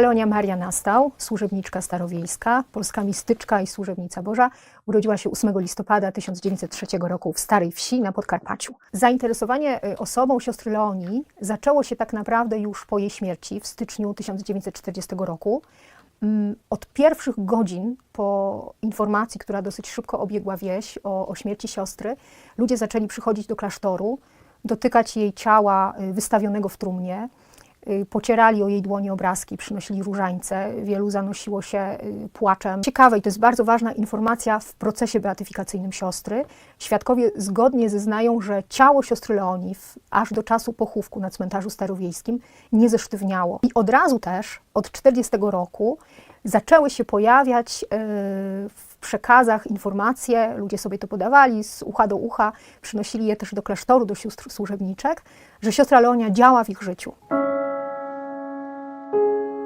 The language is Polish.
Leonia Maria Nastał, służebniczka starowiejska, polska mistyczka i służebnica Boża, urodziła się 8 listopada 1903 roku w Starej Wsi na Podkarpaciu. Zainteresowanie y, osobą siostry Leonii zaczęło się tak naprawdę już po jej śmierci w styczniu 1940 roku. Mm, Od pierwszych godzin po informacji, która dosyć szybko obiegła wieś o, o śmierci siostry, ludzie zaczęli przychodzić do klasztoru, dotykać jej ciała y, wystawionego w trumnie. Y, Pocierali o jej dłoni obrazki, przynosili różańce, wielu zanosiło się y, płaczem. Ciekawe, i to jest bardzo ważna informacja w procesie beatyfikacyjnym siostry. Świadkowie zgodnie zeznają, że ciało siostry Leonii w- aż do czasu pochówku na cmentarzu starowiejskim nie zesztywniało. I od razu też, od 40 roku, zaczęły się pojawiać y, w przekazach informacje, ludzie sobie to podawali z ucha do ucha, przynosili je też do klasztoru, do sióstr służebniczek, że siostra Leonia działa w ich życiu.